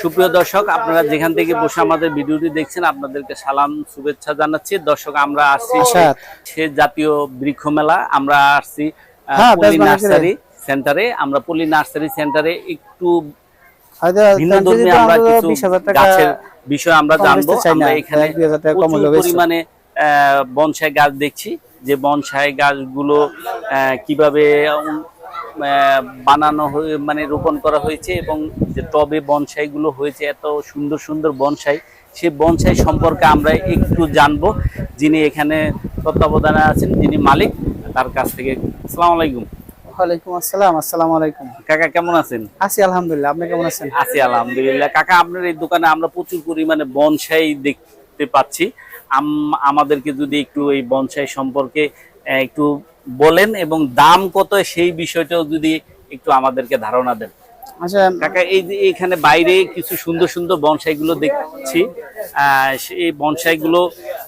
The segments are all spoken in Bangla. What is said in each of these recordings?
সুপ্রিয় দর্শক আপনারা যেখান থেকে বসে আমাদের ভিডিওটি দেখছেন আপনাদেরকে সালাম শুভেচ্ছা জানাচ্ছি। দর্শক আমরা আসছি সে জাতীয় বৃক্ষ মেলা। আমরা আসছি হ্যাঁ, ভালো নার্সারি সেন্টারে। আমরা পল্লী নার্সারি সেন্টারে একটু ভিন্ন আমরা কিছু গাছের বিষয় আমরা জানব। আমরা এখানে। পরিমাণে বনসাই গাছ দেখছি। যে বনসাই গাছগুলো আহ, কীভাবে বানানো হয়ে মানে রোপণ করা হয়েছে এবং যে টবে বনসাইগুলো হয়েছে এত সুন্দর সুন্দর বনসাই সে বনসাই সম্পর্কে আমরা একটু জানব যিনি এখানে তত্ত্বাবধানে আছেন যিনি মালিক তার কাছ থেকে। আসসালামু আলাইকুম। ওয়ালাইকুম আসসালাম আসসালামু আলাইকুম। কাকা কেমন আছেন? আছি আলহামদুলিল্লাহ আপনি কেমন আছেন? আছি আলহামদুলিল্লাহ। কাকা আপনার এই দোকানে আমরা প্রচুর পরিমাণে বনসাই দেখতে পাচ্ছি। আম- আমাদেরকে যদি একটু এই বনসাই সম্পর্কে একটু বলেন এবং দাম কত সেই বিষয়টাও যদি একটু আমাদেরকে ধারণা দেন। আচ্ছা কাকা এই যে এখানে বাইরে কিছু সুন্দর সুন্দর বনসাই গুলো দেখছি। আহ, এই বনসাই গুলো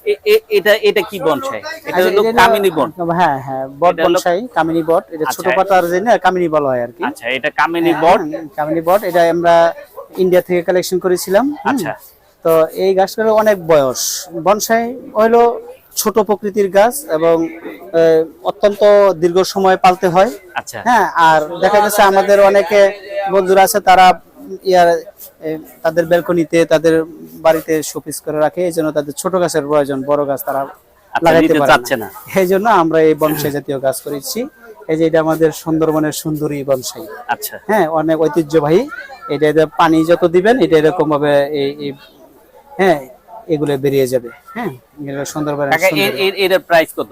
এ- এ- এটা এটা কি বনসাই? এটা আচ্ছা, হলো কামিনী বন। হ্যাঁ হ্যাঁ বট বনসাই কামিনী বট। এটা ছোট আচ্ছা। পাতার যে না কামিনী বলা হয় আর কি। আচ্ছা এটা কামিনী বট। হ্যাঁ, কামিনী বট এটা আমরা ইন্ডিয়া থেকে কালেকশন করেছিলাম আচ্ছা। তো এই গাছটার অনেক বয়স। বনসাই হলো ছোট প্রকৃতির গাছ এবং অত্যন্ত দীর্ঘ সময় পালতে হয়। আচ্ছা। হ্যাঁ আর দেখা যাচ্ছে আমাদের অনেকে বন্ধুরা আছে তারা ইয়ার তাদের বেলকনিতে তাদের বাড়িতে শোপিস করে রাখে এই জন্য তাদের ছোট গাছের প্রয়োজন বড় গাছ তারা আচ্ছা, লাগাইতে নিতে পারে চাচ্ছে না। এই জন্য আমরা এই বনসাই জাতীয় গাছ করেছি। এই যে এটা আমাদের সুন্দরবনের সুন্দরী বনসাই। আচ্ছা। হ্যাঁ অনেক ঐতিহ্যবাহী। এটা পানি যত দিবেন এটা এরকম ভাবে এই- হ্যাঁ এগুলো বেরিয়ে যাবে হ্যাঁ? এগুলো সুন্দরবনের এর- প্রাইস কত?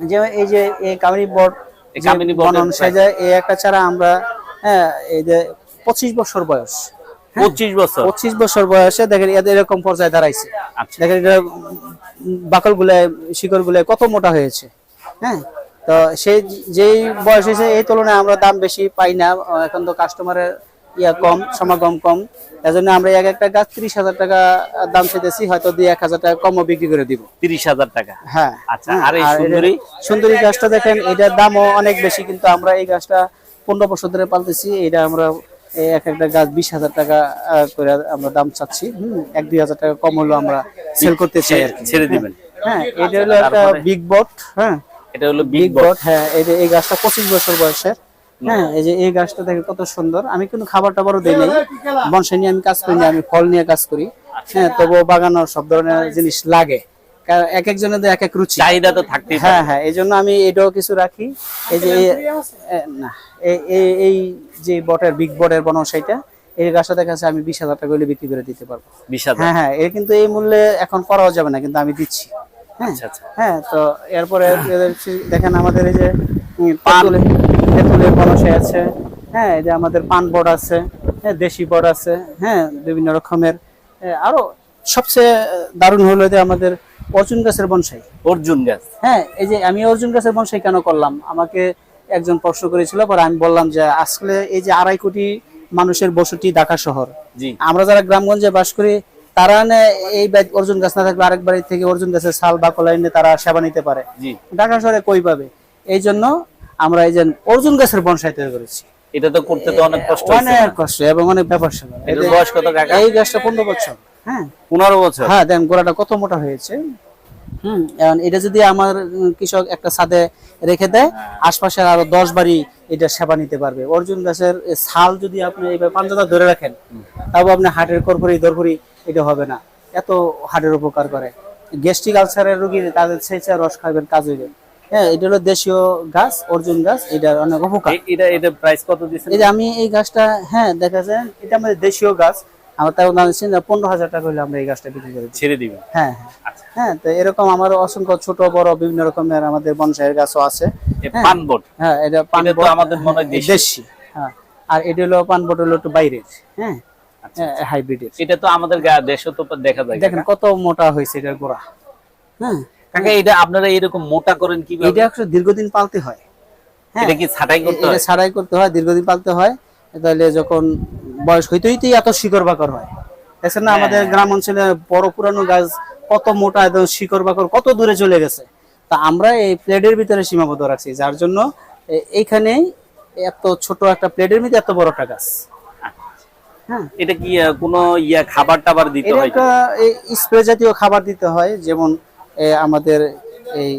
যে এই যে এই কামিনী বোর্ড এই কামিনী এর সাজা এই একটা চারা আমরা হ্যাঁ এই যে পঁচিশ বছর বয়স পঁচিশ বছর। পঁচিশ বছর বয়সে দেখেন এদের এরকম পর্যায়ে দাঁড়াইছে। আচ্ছা। দেখেন এটা বাকল গুলায় শিকড় গুলায় কত মোটা হয়েছে হ্যাঁ? তো সেই যেই বয়স হয়েছে এই তুলনায় আমরা দাম বেশি পাই না। এখন তো কাস্টমারের ইয়া কম সমাগম কম। এজন্য আমরা এক একটা গাছ ত্রিশ হাজার টাকা দাম চাইতেছি হয়তো দুই এক হাজার টাকা কমও বিক্রি করে দিব। তিরিশ হাজার টাকা? হ্যাঁ। আচ্ছা, আর এই সুন্দরী? সুন্দরী গাছটা দেখেন এটার দামও অনেক বেশি কিন্তু আমরা এই গাছটা পনেরো বছর ধরে পালতেছি এটা আমরা এক একটা গাছ বিশ হাজার টাকা করে আমরা দাম চাচ্ছি। হম এক দুই হাজার টাকা কম হলো আমরা সেল করতে চাই আর ছেড়ে দিবেন। হ্যাঁ এটা হলো একটা বিগ বট হ্যাঁ। এটা হলো বিগ বট হ্যাঁ এই গাছটা পঁচিশ বছর বয়সের। হ্যাঁ এই যে এই গাছটা দেখে কত সুন্দর। আমি কোনো খাবার টাবারও দিই নাই। বনসাই নিয়ে আমি কাজ করি না আমি ফল নিয়ে কাজ করি। হ্যাঁ তবুও বাগানোর সব ধরনের জিনিস লাগে। কারণ এক একজনের এক এক রুচি। চাহিদা তো থাকতেই পারে। হ্যাঁ হ্যাঁ এই জন্য আমি এটাও কিছু রাখি। এই যে এই- না এই- যে বটের বিগ বটের বনসাইটা এই গাছটা দেখা যাচ্ছে আমি বিশ হাজার টাকা হলে বিক্রি করে দিতে পারব। বিশ হাজার? হ্যাঁ হ্যাঁ এর কিন্তু এই মূল্যে এখন করাও যাবে না কিন্তু আমি দিচ্ছি। হ্যাঁ আচ্ছা আচ্ছা। হ্যাঁ তো এরপরে দেখেন আমাদের এই যে তেঁতুলে তেঁতুলের বনসাই আছে। হ্যাঁ এই যে আমাদের পান বট আছে হ্যাঁ দেশি বট আছে হ্যাঁ বিভিন্ন রকমের এ, আরও সবচেয়ে দারুণ হলো যে আমাদের অর্জুন গাছের বনসাই। অর্জুন গাছ। হ্যাঁ এই যে আমি অর্জুন গাছের বনসাই কেন করলাম? আমাকে একজন প্রশ্ন করেছিল পরে আমি বললাম যে আসলে এই যে আড়াই কোটি মানুষের বসতি ঢাকা শহর জি। আমরা যারা গ্রামগঞ্জে বাস করি তারা নে এই অর্জুন গাছ না থাকলে আরেক বাড়ি থেকে অর্জুন গাছের ছাল বা কলাই তারা সেবা নিতে পারে। ঢাকা শহরে কই পাবে? এই জন্য আমরা এই যে অর্জুন গাছের বনসাই তৈরি করেছি। এটা তো করতে তো অনেক কষ্ট অনেক কষ্ট এবং অনেক ব্যাপার স্যাপার। এটার বয়স কত কাকা? এই গাছটা পনেরো বছর। হ্যাঁ। পনেরো বছর? হ্যাঁ দেন গোড়াটা কত মোটা হয়েছে। হুম এটা যদি আমার কৃষক একটা ছাদে রেখে দেয় আশপাশের আরও দশ বাড়ি এটা সেবা নিতে পারবে। অর্জুন গাছের ছাল যদি আপনি এইভাবে পাঞ্জাটা ধরে রাখেন তাও আপনি হাটের করকরি দরকরি এটা হবে না। এত হাটের উপকার করে। গ্যাস্ট্রিক আলসারের রোগী তাদের সেচা রস খাবেন কাজ হইবে হ্যাঁ এটা হলো দেশীয় গাছ অর্জুন গাছ এটার অনেক উপকার। এটা এটা প্রাইস কত দিচ্ছেন এই যে আমি এই গাছটা হ্যাঁ দেখা যায় এটা আমাদের দেশীয় গাছ। আমার তাও দাম হচ্ছে পনেরো হাজার টাকা হলে আমরা এই গাছটা বিক্রি করে ছেড়ে দিবেন? হ্যাঁ হ্যাঁ। আচ্ছা। হ্যাঁ তো এরকম আমার অসংখ্য ছোট বড় বিভিন্ন রকমের আমাদের বনসাইয়ের গাছও আছে। এ পান বোট। হ্যাঁ এটা পান এটা তো বট- আমাদের মনে হয় হ্যাঁ, দেশি। হ্যাঁ। আর এটা হলো পান বট হলো একটু বাইরের হ্যাঁ আচ্ছা, হাইব্রিডের এটা তো আমাদের দেশে তো দেখা যায় দেখেন কত মোটা হয়েছে এটার গোড়া হ্যাঁ। কাকা এটা আপনারা এরকম মোটা করেন কি এটা দীর্ঘদিন পালতে হয়। হ্যাঁ। এটা কি ছাটাই করতে হয়? ছাড়াই করতে হয় দীর্ঘদিন পালতে হয়। তাহলে যখন বয়স হইতে হইতেই এত শিকড় বাকর হয়। দেখছেন না আমাদের গ্রাম অঞ্চলে বড় পুরানো গাছ কত মোটা একদম শিকড় বাকর কত দূরে চলে গেছে। তা আমরা এই প্লেটের ভিতরে সীমাবদ্ধ রাখছি যার জন্য এ- এইখানেই এত ছোট একটা প্লেটের মধ্যে এত বড় একটা গাছ। হ্যাঁ। এটা কি কোনো ইয়া খাবার টাবার দিতে হয় স্প্রে জাতীয় খাবার দিতে হয় যেমন আমাদের এই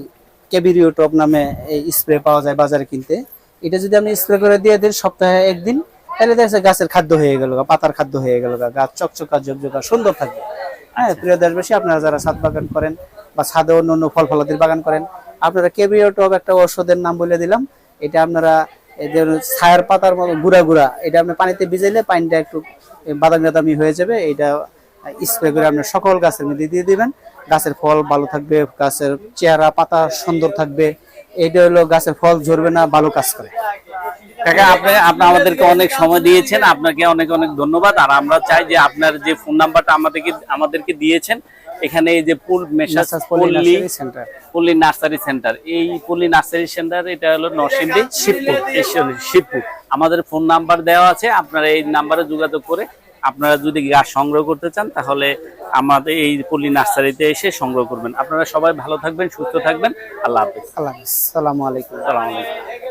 ক্যাবিরিও টপ নামে এই স্প্রে পাওয়া যায় বাজারে কিনতে। এটা যদি আপনি স্প্রে করে দিয়ে দেন সপ্তাহে একদিন, তাহলে দেখা গাছের খাদ্য হয়ে গেল পাতার খাদ্য হয়ে গেল গাছ চকচকা, ঝকঝকা, সুন্দর থাকবে। হ্যাঁ প্রিয় দেশবাসী, আপনারা যারা ছাদ বাগান করেন বা ছাদে অন্য অন্য ফল ফলাদির বাগান করেন, আপনারা কেবিও টপ একটা ঔষধের নাম বলে দিলাম। এটা আপনারা ছায়ার পাতার মতো গুড়া গুড়া, এটা আপনি পানিতে ভিজাইলে পানিটা একটু বাদামি বাদামি হয়ে যাবে। এটা স্প্রে করে আপনি সকল গাছের মধ্যে দিয়ে দিবেন। গাছের ফল ভালো থাকবে গাছের চেহারা পাতা সুন্দর থাকবে। এটা হলো গাছের ফল ঝরবে না ভালো কাজ করে। কাকা আপনি আপনি আমাদেরকে অনেক সময় দিয়েছেন আপনাকে অনেক অনেক ধন্যবাদ। আর আমরা চাই যে আপনার যে ফোন নাম্বারটা আমাদেরকে আমাদেরকে দিয়েছেন এখানে এই যে পুল মেসাজ পল্লী সেন্টার। পল্লী নার্সারি সেন্টার। এই পল্লী নার্সারি সেন্টার এটা হলো নরসিংদী শিবপুর। শিবপুর। আমাদের ফোন নাম্বার দেওয়া আছে আপনারা এই নাম্বারে যোগাযোগ করে আপনারা যদি গাছ সংগ্রহ করতে চান তাহলে আমাদের এই পল্লী নার্সারিতে এসে সংগ্রহ করবেন। আপনারা সবাই ভালো থাকবেন সুস্থ থাকবেন। আল্লাহ হাফিজ। আল্লাহ আসসালামু আলাইকুম। আসসালামু আলাইকুম।